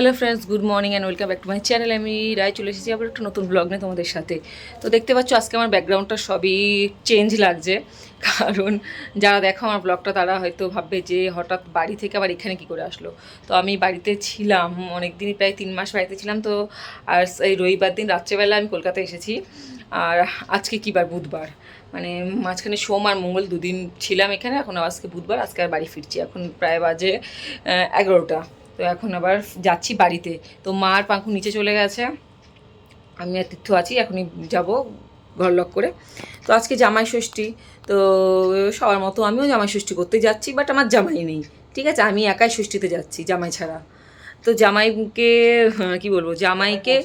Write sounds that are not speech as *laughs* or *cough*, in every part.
Hello friends good morning and welcome back to my channel আমি রায় চলে এসেছি আবার একটা নতুন ব্লগ নিয়ে তোমাদের সাথে। তো দেখতে পাচ্ছ আজকে আমার ব্যাকগ্রাউন্ডটা সবই চেঞ্জ লাগছে। কারণ যারা দেখো আমার ব্লগটা তারা হয়তো ভাববে যে হঠাৎ বাড়ি থেকে আবার এখানে কি করে আসলো। তো আমি বাড়িতে ছিলাম অনেক দিনই প্রায় তিন মাস বাড়িতে ছিলাম। তো আর এই রবিবার দিন রাত্রেবেলা আমি কলকাতায় এসেছি। আর আজকে কী বার? বুধবার। মানে মাঝখানে সোম আর মঙ্গল দুদিন ছিলাম এখানে, এখন আজকে বুধবার, আজকে আর বাড়ি ফিরছি। এখন প্রায় বাজে এগারোটা। তো এখন আবার যাচ্ছি বাড়িতে। তো মা আর পাঙ্কু নিচে চলে গেছে। আমি আর তীর্থ আছি এখনই যাব ঘর লক করে। তো আজকে জামাই ষষ্ঠী তো সবার মতো আমিও জামাই ষষ্ঠী করতে যাচ্ছি বাট আমার জামাই নেই। ঠিক আছে আমি একাই ষষ্ঠীতে যাচ্ছি জামাই ছাড়া। তো জামাইকে হ্যাঁ, কি বলব জামাইকে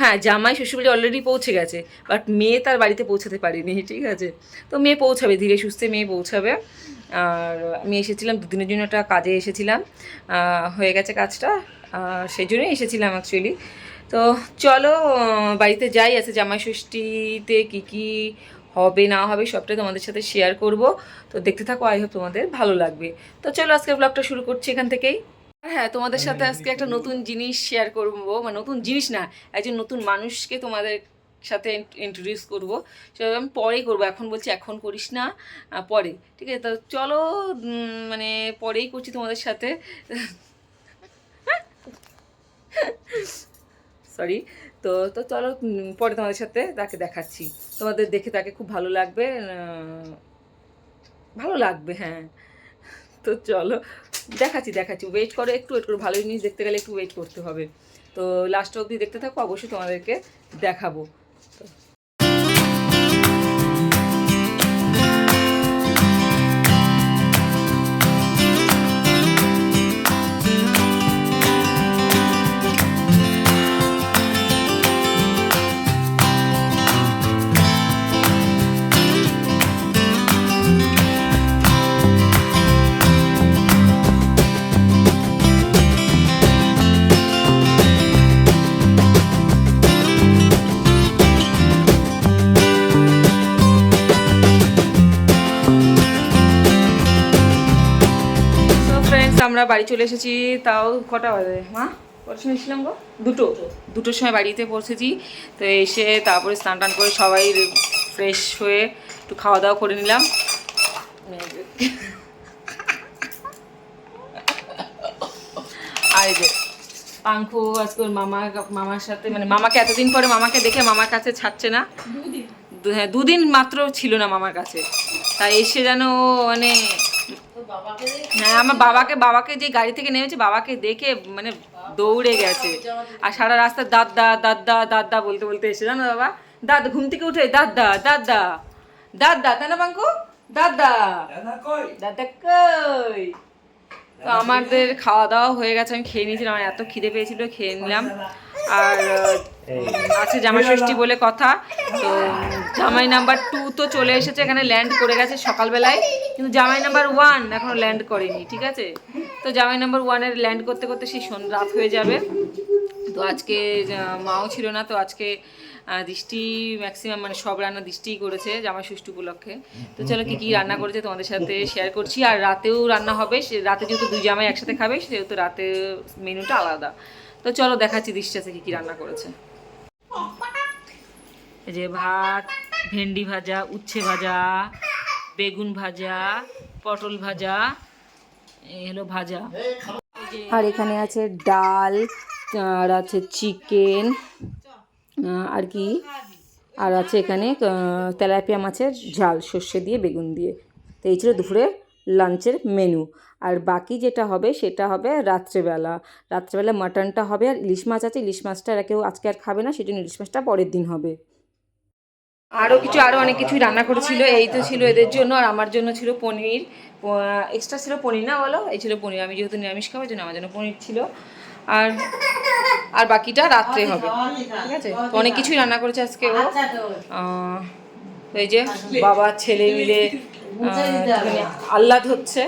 হ্যাঁ জামাই শ্বশুরবাড়ি অলরেডি পৌঁছে গেছে বাট মেয়ে তার বাড়িতে পৌঁছাতে পারেনি ঠিক আছে। তো মেয়ে পৌঁছাবে ধীরে সুস্থে মেয়ে পৌঁছাবে। আর আমি এসেছিলাম, দুদিনের জন্য একটা কাজে এসেছিলাম। হয়ে গেছে কাজটা। সেই জন্যই এসেছিলাম অ্যাকচুয়ালি তো চলো বাড়িতে যাই, আছে জামাই ষষ্ঠীতে কী কী হবে, না হবে, সবটাই তোমাদের সাথে শেয়ার করব। তো দেখতে থাকো আই হোপ তোমাদের ভালো লাগবে। তো চলো, আজকের ব্লগটা শুরু করছি এখান থেকেই। হ্যাঁ তোমাদের সাথে আজকে একটা নতুন জিনিস শেয়ার করব। মানে নতুন জিনিস না, একজন নতুন মানুষকে তোমাদের সাথে ইন্ট্রোডিউস করব। সেটা আমি পরেই করব। এখন বলছি, এখন করিস না পরে। ঠিক আছে? তো চলো মানে পরেই করছি তোমাদের সাথে। সরি তো তো চলো পরে তোমাদের সাথে তাকে দেখাচ্ছি। তোমাদের দেখে তাকে খুব ভালো লাগবে ভালো লাগবে হ্যাঁ। তো চলো, দেখাচ্ছি দেখাচ্ছি। ওয়েট করো, একটু ওয়েট করো। ভালো জিনিস দেখতে গেলে একটু ওয়েট করতে হবে। তো লাস্ট অবধি দেখতে থাকো, অবশ্যই তোমাদেরকে দেখাবো। আমরা বাড়ি চলে এসেছি তাও কটা বাজে? মা কটার সময় এসেছিলাম গো? দুটো। দুটোর সময় বাড়িতে পৌঁছেছি তো এসে তারপরে স্নান টান করে সবাই ফ্রেশ হয়ে একটু খাওয়া দাওয়া করে নিলাম। আর যে পাঙ্কু আজকে মামা মামার সাথে মানে মামাকে এতদিন পরে মামাকে দেখে মামার কাছে ছাড়ছে না। হ্যাঁ দুদিন মাত্র ছিল না মামার কাছে। তাই এসে যেন মানে হ্যাঁ আমার বাবাকে বাবাকে যে গাড়ি থেকে নেমেছে বাবাকে দেখে মানে দৌড়ে গেছে। আর সারা রাস্তা দাদা দাদা দাদা বলতে বলতে এসে জানো বাবা? দাদা ঘুম থেকে উঠে দাদা দাদা দাদা তাই না বাঙ্কু? দাদা। দাদা কই? তো আমাদের খাওয়া দাওয়া হয়ে গেছে আমি খেয়ে নিয়েছিলাম আমার এত খিদে পেয়েছিল খেয়ে নিলাম। আর আছে জামাই ষষ্ঠী বলে কথা। তো জামাই নাম্বার টু তো চলে এসেছে এখানে ল্যান্ড করে গেছে সকালবেলায়। কিন্তু জামাই নাম্বার ওয়ান এখনও ল্যান্ড করেনি ঠিক আছে? তো জামাই নাম্বার ওয়ানের ল্যান্ড করতে করতে সেই সন রাত হয়ে যাবে। তো আজকে মাও ছিল না তো আজকে দৃষ্টি ম্যাক্সিমাম মানে সব রান্না দৃষ্টিই করেছে জামাই ষষ্ঠী উপলক্ষে। তো চলো কি কি রান্না করেছে তোমাদের সাথে শেয়ার করছি। আর রাতেও রান্না হবে সে রাতে যেহেতু দুই জামাই একসাথে খাবে সেহেতু রাতে মেনুটা আলাদা। তো চলো দেখাচ্ছি দৃষ্টি আছে কি রান্না করেছে। এই যে ভাত, ভেন্ডি ভাজা, উচ্ছে ভাজা, বেগুন ভাজা, পটল ভাজা, এই হলো ভাজা। আর এখানে আছে ডাল, আর আছে চিকেন আর কি? আর আছে এখানে তেলাপিয়া মাছের ঝাল, সর্ষে দিয়ে বেগুন দিয়ে। তো এই ছিল দুপুরের লাঞ্চের মেনু আর বাকি যেটা হবে সেটা হবে রাত্রেবেলা। রাত্রেবেলা মাটনটা হবে আর ইলিশ মাছ আছে। ইলিশ মাছটা এরা কেউ আজকে আর খাবে না সেজন্য ইলিশ মাছটা পরের দিন হবে। আরও কিছু আরও অনেক কিছুই রান্না করেছিল। এই তো ছিল এদের জন্য আর আমার জন্য ছিল পনির। এক্সট্রা ছিল পনির না বলো? এই ছিল পনির। আমি যেহেতু নিরামিষ খাব জন্য আমার জন্য পনির ছিল। আর আর বাকিটা রাত্রে হবে। ঠিক আছে? অনেক কিছুই রান্না করেছে আজকে ও। আহ, তো এই যে বাবা ছেলে মিলে আল্লাদ আহ্লাদ হচ্ছে।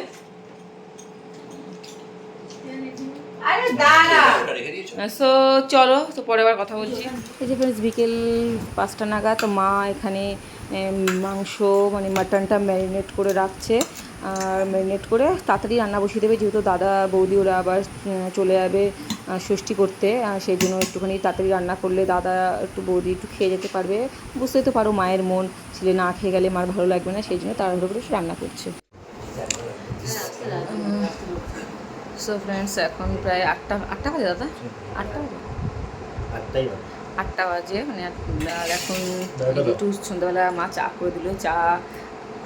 সো চলো তো পরে আবার কথা বলছি। এই যে ফ্রেন্ডস বিকেল পাঁচটা নাগাদ তো মা এখানে মাংস মানে মাটনটা ম্যারিনেট করে রাখছে। আর ম্যারিনেট করে তাড়াতাড়ি রান্না বসিয়ে দেবে যেহেতু দাদা বৌদি ওরা আবার চলে যাবে ষষ্ঠী করতে। সেই জন্য একটুখানি তাড়াতাড়ি রান্না করলে দাদা একটু বৌদি একটু খেয়ে যেতে পারবে। বুঝতেই তো পারো মায়ের মন ছেলে না খেয়ে গেলে মার ভালো লাগবে না সেই জন্য তাড়াহুড়ো করে সে রান্না করছে। সো ফ্রেন্ডস এখন প্রায় আটটা আটটা বাজে দাদা? আটটা বাজে। আটটাই বাজে। আটটা বাজে মানে আর এখন একটু সন্ধ্যাবেলা মা চা করে দিল চা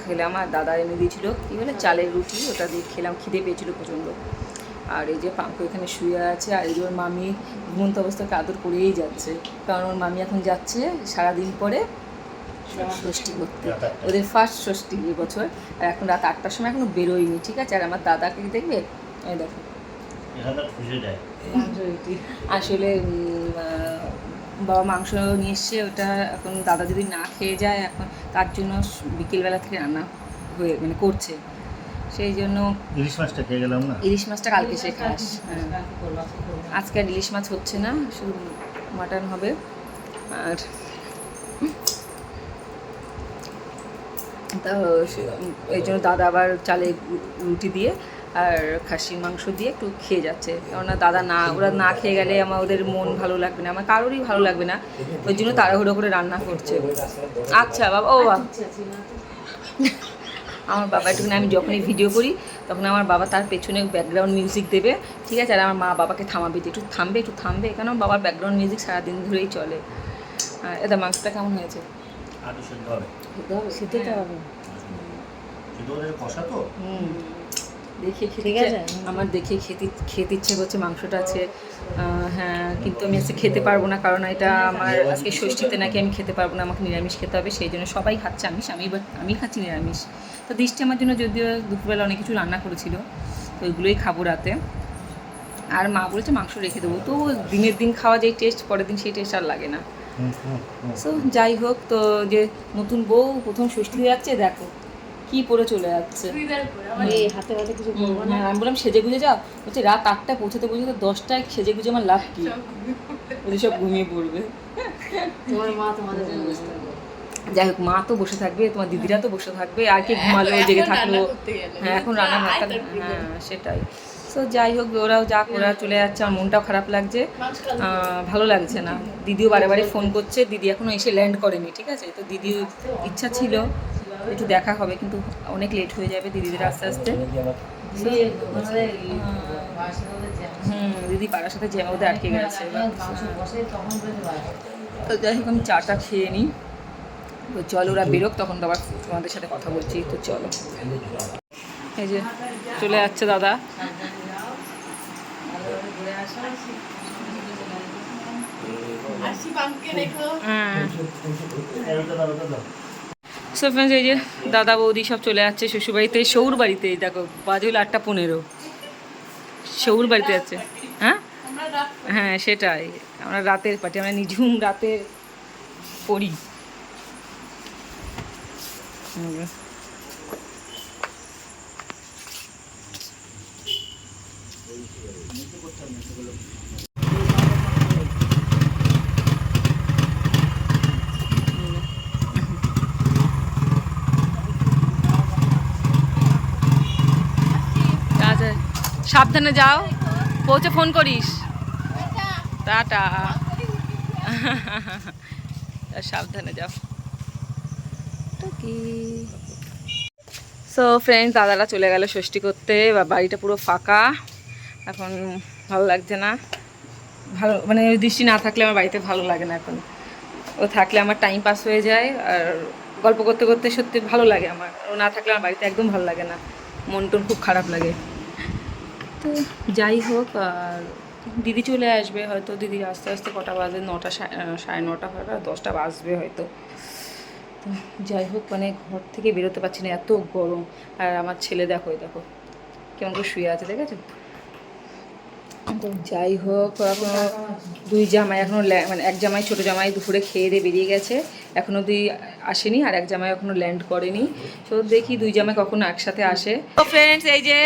খেলাম আর দাদা এনে দিয়েছিল কী বলে চালের রুটি ওটা দিয়ে খেলাম খিদে পেয়েছিল প্রচণ্ড। আর এই যে পাঙ্কু এখানে শুয়ে আছে আর এই যে ওর মামি ঘুমন্ত অবস্থাকে আদর করেই যাচ্ছে। কারণ ওর মামি এখন যাচ্ছে সারাদিন পরে ষষ্ঠী করতে। ওদের ফার্স্ট ষষ্ঠী এবছর আর এখন রাত আটটার সময় এখনও বেরোয়নি ঠিক আছে? আর আমার দাদাকে দেখবে? এই দেখো। এখানটা ঠুসে যায় আসলে বাবা মাংস নিয়ে এসছে ওটা এখন দাদা যদি না খেয়ে যায় এখন তার জন্য বিকেলবেলা থেকে রান্না হয়ে মানে করছে। সেই জন্য ইলিশ মাছটা খেয়ে গেলাম না? ইলিশ মাছটা কালকে সে খাস হ্যাঁ। আজকে আর ইলিশ মাছ হচ্ছে না শুধু মাটন হবে। আর তা এই জন্য দাদা আবার চালে রুটি দিয়ে আর খাসির মাংস দিয়ে একটু খেয়ে যাচ্ছে। কেননা দাদা না ওরা না খেয়ে গেলে আমার ওদের মন ভালো লাগবে না আমার কারোরই ভালো লাগবে না। ওই জন্য তাড়াহুড়ো করে রান্না করছে। আচ্ছা বাবা ও বাবা। আমার বাবা একটুখানি আমি যখনই ভিডিও করি তখন আমার বাবা তার পেছনে ব্যাকগ্রাউন্ড মিউজিক দেবে ঠিক আছে? আর আমার মা বাবাকে থামাবে একটু থামবে একটু থামবে কেন বাবার ব্যাকগ্রাউন্ড মিউজিক সারাদিন ধরেই চলে। আর এটা মাংসটা কেমন হয়েছে? সেদ্ধ হবে। সিদ্ধ তো হবে। শুধু ওদের কষা তো? হুম। দেখে খেতে আমার দেখে খেতে খেতে ইচ্ছে করছে মাংসটা আছে। হ্যাঁ কিন্তু আমি আজকে খেতে পারব না কারণ এটা আমার আজকে ষষ্ঠীতে নাকি আমি খেতে পারব না আমাকে নিরামিষ খেতে হবে সেই জন্য সবাই খাচ্ছে আমিষ আমি আমি খাচ্ছি নিরামিষ। তো দৃষ্টি আমার জন্য যদিও দুপুরবেলা অনেক কিছু রান্না করেছিল তো ওইগুলোই খাব রাতে। আর মা বলেছে মাংস রেখে দেবো তো দিনের দিন খাওয়া যেই টেস্ট পরের দিন সেই টেস্ট আর লাগে না। সো যাই হোক তো যে নতুন বউ প্রথম ষষ্ঠী হয়ে যাচ্ছে দেখো। কি পরে চলে যাচ্ছে? হাতে হাতে কিছু না। হ্যাঁ, আমি বললাম সেজে গুজে যাও। বলছে রাত আটটা পৌঁছাতে পৌঁছাতে দশটায় সেজে গুজে আমার লাভ কি? ওদের সব ঘুমিয়ে পড়বে। তোমার মা তোমাদের জন্য যাই হোক মা তো বসে থাকবে তোমার দিদিরা তো বসে থাকবে আর কি ঘুমালো জেগে থাকল। হ্যাঁ এখন রান্না ভাতটা হ্যাঁ সেটাই। তো যাই হোক ওরাও যা করা চলে যাচ্ছে আমার মনটাও খারাপ লাগছে। ভালো লাগছে না। দিদিও বারে বারে ফোন করছে দিদি এখনও এসে ল্যান্ড করেনি ঠিক আছে? তো দিদিও ইচ্ছা ছিল। একটু দেখা হবে কিন্তু অনেক লেট হয়ে যাবে দিদিদের আস্তে আস্তে। হুম দিদি পাড়ার সাথে জ্যামের মধ্যে আটকে গেছে। তখন বেশি ভালো তো যাই হোক আমি চাটা খেয়ে নিই। তো চলো ওরা বেরোক তখন তো আবার তোমাদের সাথে কথা বলছি তো চলো। এই যে চলে যাচ্ছে দাদা। হ্যাঁ সো ফ্রেন্ডস এই যে দাদা বৌদি সব চলে যাচ্ছে, শ্বশুরবাড়িতে সৌর বাড়িতে দেখো, বাজে হলো আটটা পনেরো। সৌর বাড়িতে যাচ্ছে। হ্যাঁ? হ্যাঁ সেটাই। আমরা রাতের পার্টি আমরা নিঝুম রাতে পড়ি আচ্ছা সাবধানে যাও। পৌঁছে ফোন করিস। টাটা। সাবধানে যাও। সো ফ্রেন্ড দাদারা চলে গেল ষষ্ঠী করতে। বা বাড়িটা পুরো ফাঁকা। এখন ভালো লাগছে না। ভালো মানে দৃষ্টি না থাকলে আমার বাড়িতে ভালো লাগে না এখন। ও থাকলে আমার টাইম পাস হয়ে যায়। আর গল্প করতে করতে সত্যি ভালো লাগে আমার। ও না থাকলে আমার বাড়িতে একদম ভালো লাগে না। মন খুব খারাপ লাগে। তো যাই হোক আর দিদি চলে আসবে, হয়তো দিদি আস্তে আস্তে কটা বাজে, নটা সাড়ে নটা ফাটা দশটা বাজবে হয়তো। তো যাই হোক মানে ঘর থেকে বেরোতে পারছি না, এত গরম। আর আমার ছেলে দেখো দেখো, কেমন করে শুয়ে আছে, দেখেছ? তো যাই হোক এখনও দুই জামাই এখনও ল্যা- মানে এক জামাই ছোট জামাই দুপুরে খেয়ে দিয়ে বেরিয়ে গেছে। এখনও দুই আসেনি আর এক জামাই এখনও ল্যান্ড করেনি। তো দেখি দুই জামাই কখনো একসাথে আসে। তো ফ্রেন্ডস এই যে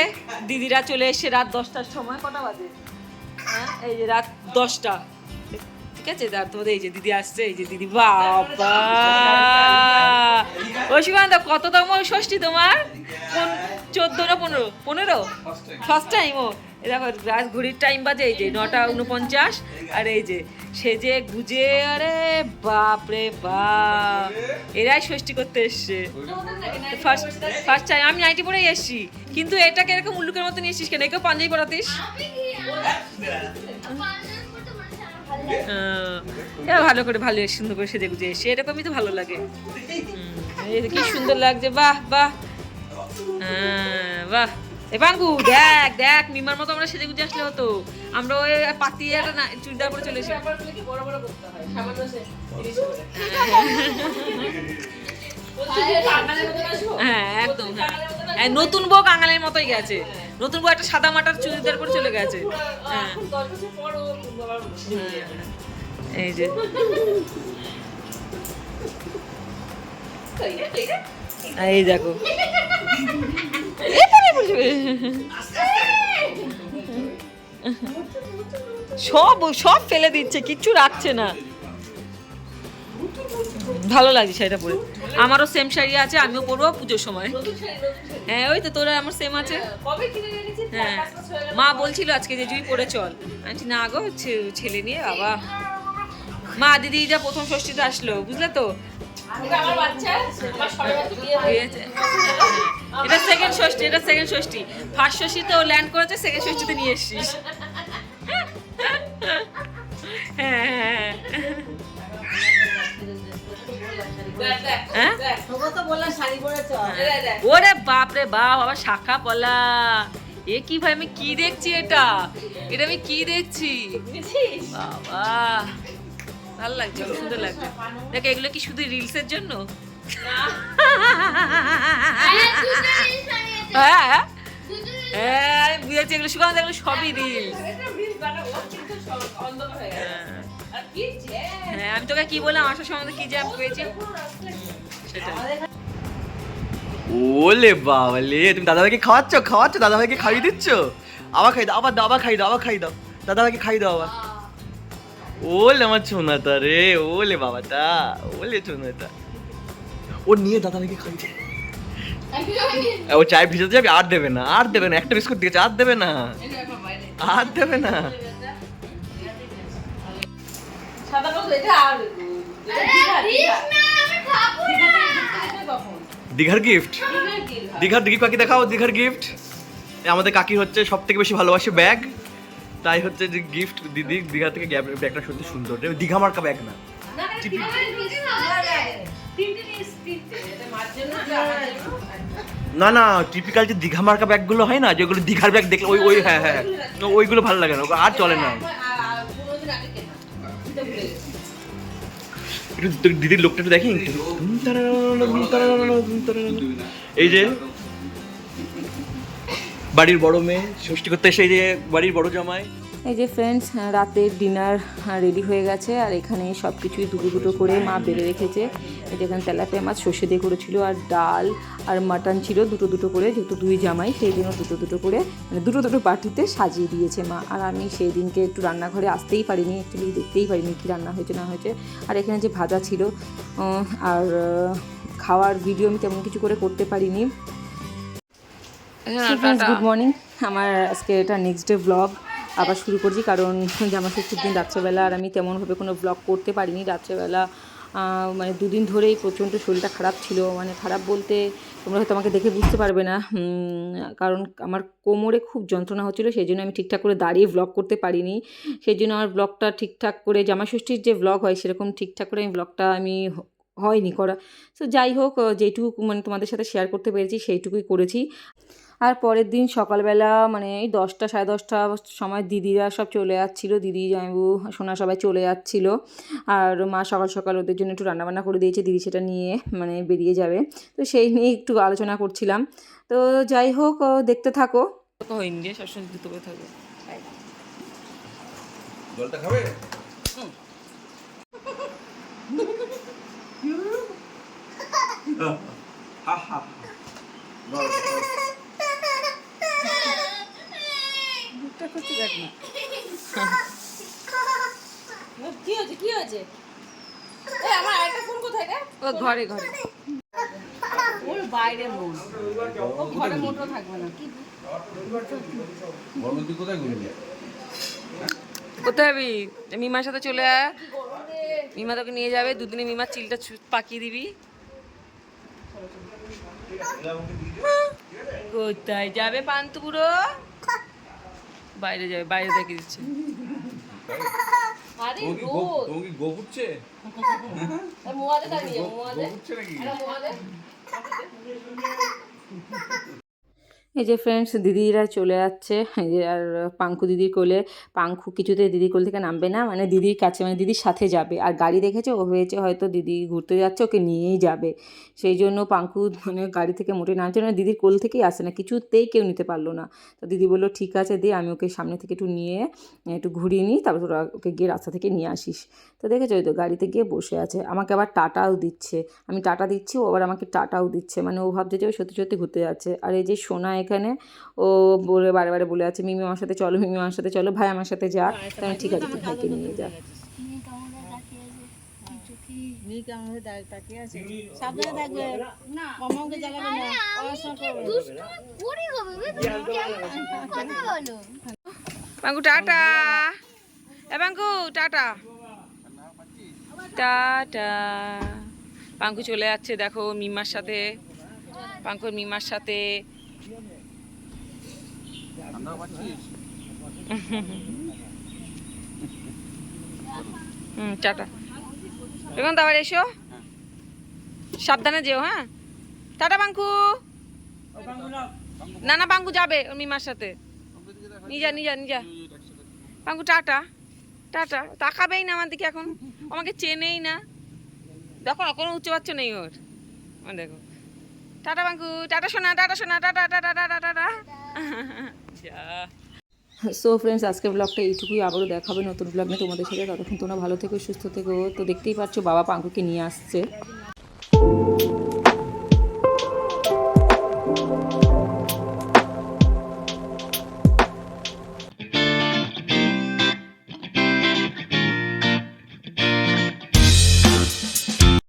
দিদিরা চলে এসে রাত দশটার সময় কটা বাজে? হ্যাঁ এই যে রাত দশটা। ঠিক আছে তার তোমাদের এই যে দিদি আসছে এই যে দিদি বাবা! ও সুকান্ত কততম ষষ্ঠী তোমার? চোদ্দ না পনেরো? পনেরো? ফার্স্ট টাইম ও। এ দেখো রাত ঘড়ির টাইম বাজে এই যে নটা উনপঞ্চাশ আর এই যে সেজে গুজে আরে বাপ রে বাপ। এরাই ষষ্ঠী করতে এসছে। ফার্স্ট ফার্স্ট টাইম আমি নাইটি পরেই এসছি। কিন্তু এটাকে এরকম উল্লুকের মতো নিয়ে এসছিস কেন? একেও পাঞ্জাবি পরাতিস? আহ, ভালো করে ভালো সুন্দর করে সেজে গুজে এসে এরকমই তো ভালো লাগে। কি সুন্দর লাগছে। বাহ বাহ। হ্যাঁ, বাহ। এ বাঙ্গু, দেখ দেখ, মিমার মতো আমরা সেজে গুজে আসলে হতো। আমরা ওই পাতিয়ে একটা না- চুড়িদার পরে চলে এসেছি। হ্যাঁ একদম হ্যাঁ। নতুন বউ কাঙালের মতোই গেছে। নতুন বউ একটা সাদা মাটার চুড়িদার পরে চলে গেছে। হ্যাঁ এই যে। এই দেখো। সব সব ফেলে দিচ্ছে কিচ্ছু রাখছে না। ভালো লাগছে শাড়িটা পরে। আমারও সেম শাড়ি আছে আমিও পরবো পুজোর সময়। হ্যাঁ ওই তো তোরা আমার সেম আছে। হ্যাঁ মা বলছিল আজকে যে জুই পরে চল। আমি না গো ছে- ছেলে নিয়ে বাবা। মা দিদি যা প্রথম ষষ্ঠীতে আসলো বুঝলে তো? এই আছে। এটা সেকেন্ড ষষ্ঠী এটা সেকেন্ড ষষ্ঠী। ফার্স্ট ষষ্ঠীতে ও ল্যান্ড করেছে সেকেন্ড ষষ্ঠীতে নিয়ে এসছিস। ওরে বাপ রে বাপ আবার শাখা পলা। এ কি ভাই আমি কি দেখছি এটা? এটা আমি কি দেখছি? বাবা। ভালো লাগছে খুব সুন্দর লাগছে। দেখ এগুলো কি শুধু রিলসের জন্য? *laughs* হ্যাঁ বুঝেছি এগুলো সুকান্ত এগুলো সবই রিলস হ্যাঁ আমি তোকে কি বললাম আসার সময় কি জ্যাম পেয়েছি সেটা ওলে বাবালে তুমি দাদাভাইকে খাওয়াচ্ছ? খাওয়াচ্ছ? দাদাভাইকে খাইয়ে দিচ্ছ? আবার খাই দাও আবার দাও আবার খাই দাও আবার খাই দাও। দাদাভাইকে খাই দাও আবার। ওলে আমার ছোনাতা রে ওলে বাবাটা ওলে ছোনাতা ও নিয়ে দাদাভাইকে খাই দে ও চায় ভিজাতে যাবে আর দেবে না আর দেবে না একটা বিস্কুট দিয়েছে আর দেবে না। আর দেবে না। দীঘার গিফট দীঘার দিঘি কাকি দেখাও দীঘার গিফট আমাদের কাকি হচ্ছে সব থেকে বেশি ভালোবাসে ব্যাগ। তাই হচ্ছে যে গিফট দিদি দীঘা থেকে ব্যাগটা সত্যি সুন্দর। দীঘা মার্কা ব্যাগ না। না না টিপিক্যাল যে দীঘা মার্কা ব্যাগগুলো হয় না, যেগুলো দীঘার ব্যাগ দেখলে ওই ওই হ্যাঁ হ্যাঁ ওইগুলো ভালো লাগে না আর চলে না একটু দিদির লোকটা একটু দেখি। এই যে, বাড়ির বড় মেয়ে, ষষ্ঠী করতে এসে যে বাড়ির বড় জামাই এই যে ফ্রেন্ডস রাতের ডিনার রেডি হয়ে গেছে। আর এখানে সব কিছুই দুটো দুটো করে মা বেড়ে রেখেছে। এই যে এখানে তেলাপিয়া মাছ সর্ষে দিয়ে করেছিল আর ডাল আর মাটন ছিল দুটো দুটো করে যেহেতু দুই জামাই সেই জন্য দুটো দুটো করে মানে দুটো দুটো বাটিতে সাজিয়ে দিয়েছে মা। আর আমি সেই দিনকে একটু রান্নাঘরে আসতেই পারিনি অ্যাকচুয়ালি দেখতেই পারিনি কী রান্না হয়েছে না হয়েছে। আর এখানে যে ভাজা ছিল আর খাওয়ার ভিডিও আমি তেমন কিছু করে করতে পারিনি। গুড মর্নিং আমার আজকে এটা নেক্সট ডে ব্লগ আবার শুরু করছি, কারণ জামা ষষ্ঠীর দিন রাত্রেবেলা আর আমি তেমনভাবে কোনো ব্লগ করতে পারিনি। রাত্রেবেলা মানে দুদিন ধরেই প্রচণ্ড শরীরটা খারাপ ছিল। মানে খারাপ বলতে তোমরা হয়তো আমাকে দেখে বুঝতে পারবে না। কারণ আমার কোমরে খুব যন্ত্রণা হচ্ছিল, সেই জন্য আমি ঠিকঠাক করে দাঁড়িয়ে ব্লগ করতে পারিনি। সেই জন্য আমার ব্লগটা ঠিকঠাক করে, জামা ষষ্ঠীর যে ব্লগ হয়, সেরকম ঠিকঠাক করে আমি ব্লগটা আমি হয়নি করা। তো যাই হোক, যেটুকু মানে তোমাদের সাথে শেয়ার করতে পেরেছি, সেইটুকুই করেছি। আর পরের দিন সকালবেলা মানে এই দশটা সাড়ে দশটা সময় দিদিরা সব চলে যাচ্ছিল। দিদি জামাইবু সোনা সবাই চলে যাচ্ছিল। আর মা সকাল সকাল ওদের জন্য একটু রান্নাবান্না করে দিয়েছে। দিদি সেটা নিয়ে মানে বেরিয়ে যাবে। তো সেই নিয়ে একটু আলোচনা করছিলাম। তো যাই হোক ও দেখতে থাকো। হয়নি রে সবসময় দ্রুত করে থাকো জলটা খাবে? *laughs* হা হা মুখটা দেখ না। কি হয়েছে কি হয়েছে? আমার আরেকটা ফোন কোথায় রে? ও ঘরে ঘরে। ওর বাইরে মন ও ঘরে মোটর থাকবে না। তুই কোথায় ঘুরবি কোথায় যাবি? মিমার সাথে চলে আয়। মিমা তোকে নিয়ে যাবে দুদিনে মিমার চিলটা ছু- পাকিয়ে দিবি। কোথায় যাবে পান্তু বুড়ো বাইরে যাবে বাইরে দেখে দিচ্ছে। *laughs* মোয়াদে দাঁড়িয়ে মোয়াদে। মোয়াদে। *laughs* এই যে ফ্রেন্ডস দিদিরা চলে যাচ্ছে। যে আর পাঙ্কু দিদির কোলে, পাঙ্কু কিছুতে দিদির কোল থেকে নামবে না। মানে দিদির কাছে মানে দিদির সাথে যাবে। আর গাড়ি দেখেছে? ও হয়েছে হয়তো দিদি ঘুরতে যাচ্ছে, ওকে নিয়েই যাবে। সেই জন্য পাঙ্কু মানে গাড়ি থেকে মোটে নামছে। না দিদির কোল থেকেই আসে না, কিছুতেই কেউ নিতে পারল না। তো দিদি বলল, ঠিক আছে দিয়ে আমি ওকে সামনে থেকে একটু নিয়ে, একটু ঘুরিয়ে নিই, তারপর তোরা ওকে গিয়ে রাস্তা থেকে নিয়ে আসিস। তো দেখেছ? ওই তো গাড়িতে গিয়ে বসে আছে। আমাকে আবার টাটাও দিচ্ছে। আমি টাটা দিচ্ছি, ও আবার আমাকে টাটাও দিচ্ছে। মানে ও ভাবছে যে ও সত্যি সত্যি ঘুরতে যাচ্ছে। আর এই যে সোনা এখানে। ও বলে বারে বারে বলে আছে মিমি আমার সাথে চলো মিমি আমার সাথে চলো ভাই আমার সাথে যা। তাই আমি, ঠিক আছে তুই ভাইকে নিয়ে যা। পাঙ্কু টাটা। এ টাটা। টাটা। পাঙ্কু চলে যাচ্ছে দেখো মিমার সাথে। পাঙ্কুর মিমার সাথে। হুম, টাটা। এখন আবার এসো। সাবধানে যেও হ্যাঁ? টাটা পাঙ্কু না না পাঙ্কু যাবে মিমার সাথে। নিজা নিজা নিজা পাঙ্কু টাটা। টাটা। তাকাবেই না আমার দিকে এখন। আমাকে চেনেই না। দেখো, কোনো উচ্চবাচ্চ নেই ওর। দেখো। টাটা পাঙ্কু টাটা শোনা টাটা শোনা tata tata tata tata. So friends আজকের ব্লগটা এইটুকুই। আবারও দেখাবে নতুন ব্লগ নিয়ে তোমাদের সাথে। ততক্ষণ তোমরা ভালো থেকো, সুস্থ থেকো। তো দেখতেই পাচ্ছ, বাবা পাঙ্কুকে নিয়ে আসছে।